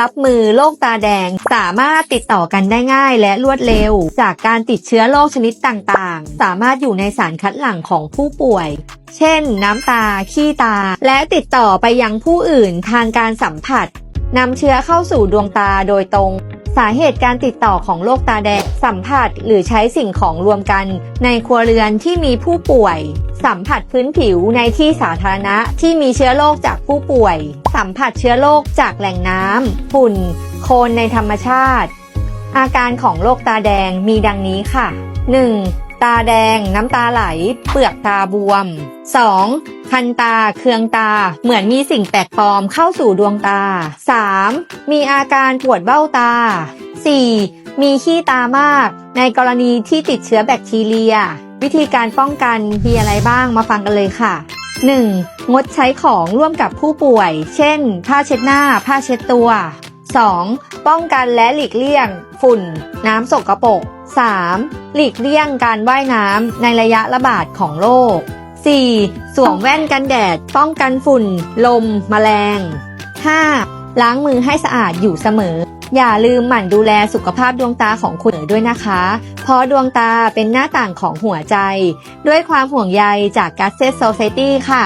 รับมือโรคตาแดง สามารถติดต่อกันได้ง่ายและรวดเร็ว จากการติดเชื้อโรคชนิดต่างๆ สามารถอยู่ในสารคัดหลั่งของผู้ป่วย เช่น น้ำตา ขี้ตา และติดต่อไปยังผู้อื่นทางการสัมผัสนำเชื้อเข้าสู่ดวงตาโดยตรง สาเหตุการติดต่อของโรคตาแดง สัมผัสหรือใช้สิ่งของรวมกันในครัวเรือนที่มีผู้ป่วย สัมผัสพื้นผิวในที่สาธารณะที่มีเชื้อโรคจากผู้ป่วย สัมผัสเชื้อโรคจากแหล่งน้ำฝุ่น โคลนในธรรมชาติ อาการของโรคตาแดงมีดังนี้ค่ะ 1. ตาแดง น้ำตาไหล เปลือกตาบวม 2. คันตา เคืองตา เหมือนมีสิ่งแปลกปลอมเข้าสู่ดวงตา 3. มีอาการปวดเบ้าตา 4. มีขี้ตามาก ในกรณีที่ติดเชื้อแบคทีเรีย วิธีการป้องกันมีอะไรบ้างมาฟังกันเลยค่ะ 1. งดใช้ของร่วมกับผู้ป่วย เช่น ผ้าเช็ดหน้า ผ้าเช็ดตัว 2. ป้องกันและหลีกเลี่ยง ฝุ่น น้ำสกปรก 3. หลีกเลี่ยงการว่ายน้ำในระยะระบาดของโรค 4. สวมแว่นกันแดด ป้องกันฝุ่น ลม แมลง 5. ล้างมือให้สะอาดอยู่เสมอ อย่าลืมหมั่นดูแลสุขภาพดวงตาของคุณด้วยนะคะ เพราะดวงตาเป็นหน้าต่างของหัวใจ ด้วยความห่วงใยจาก g a s s e t Society ค่ะ